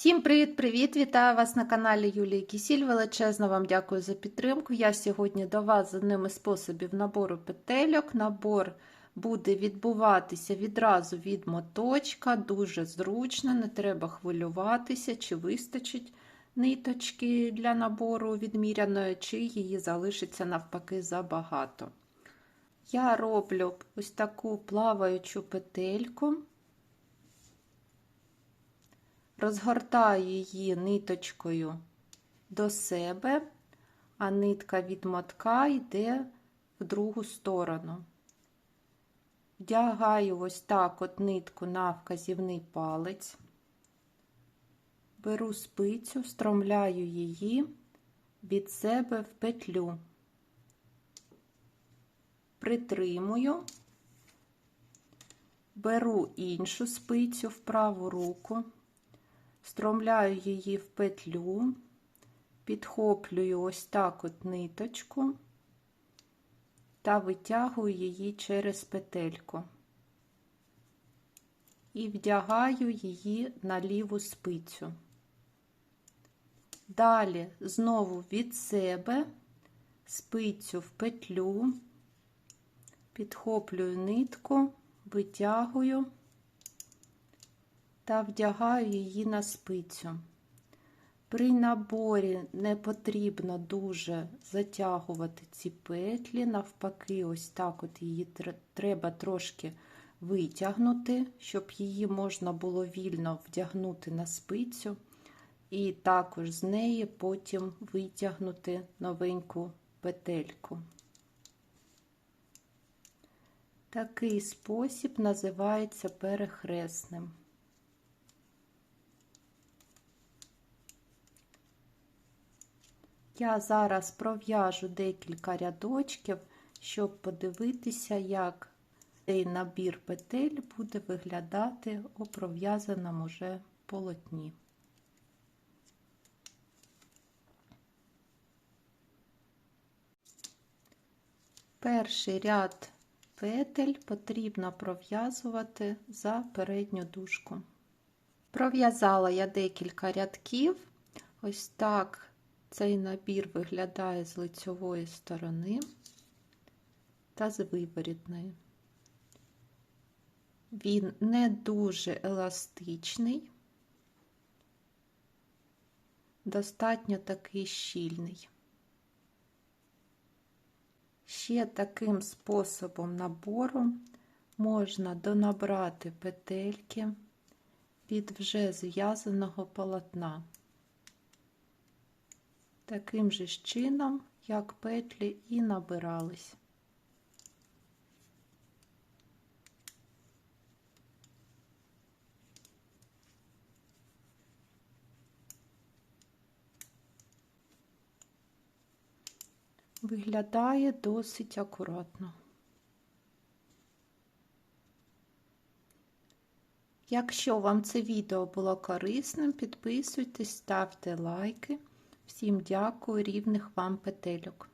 Всім привіт-привіт! Вітаю вас на каналі Юлії Кісіль. Величезно вам дякую за підтримку. Я сьогодні до вас з одним способів набору петельок. Набор буде відбуватися відразу від моточка, дуже зручно, не треба хвилюватися, чи вистачить ниточки для набору відміряної, чи її залишиться навпаки забагато. Я роблю ось таку плаваючу петельку. Розгортаю її ниточкою до себе, а нитка від мотка йде в другу сторону. Вдягаю ось так от нитку на вказівний палець, беру спицю, встромляю її від себе в петлю, притримую, беру іншу спицю в праву руку. Стромляю її в петлю, підхоплюю ось так от ниточку. Та витягую її через петельку. І вдягаю її на ліву спицю. Далі знову від себе спицю в петлю, підхоплюю нитку, витягую та вдягаю її на спицю. При наборі не потрібно дуже затягувати ці петлі, навпаки, ось так от її треба трошки витягнути, щоб її можна було вільно вдягнути на спицю, і також з неї потім витягнути новеньку петельку. Такий спосіб називається перехресним. Я зараз пров'яжу декілька рядочків, щоб подивитися, як цей набір петель буде виглядати у пров'язаному вже полотні. Перший ряд петель потрібно пров'язувати за передню дужку. Пров'язала я декілька рядків, ось так цей набір виглядає з лицьової сторони та з виворітної. Він не дуже еластичний, достатньо такий щільний. Ще таким способом набору можна донабрати петельки від вже зв'язаного полотна таким же чином, як петлі і набирались. Виглядає досить акуратно. Якщо вам це відео було корисним, підписуйтесь, ставте лайки. Всім дякую, рівних вам петельок.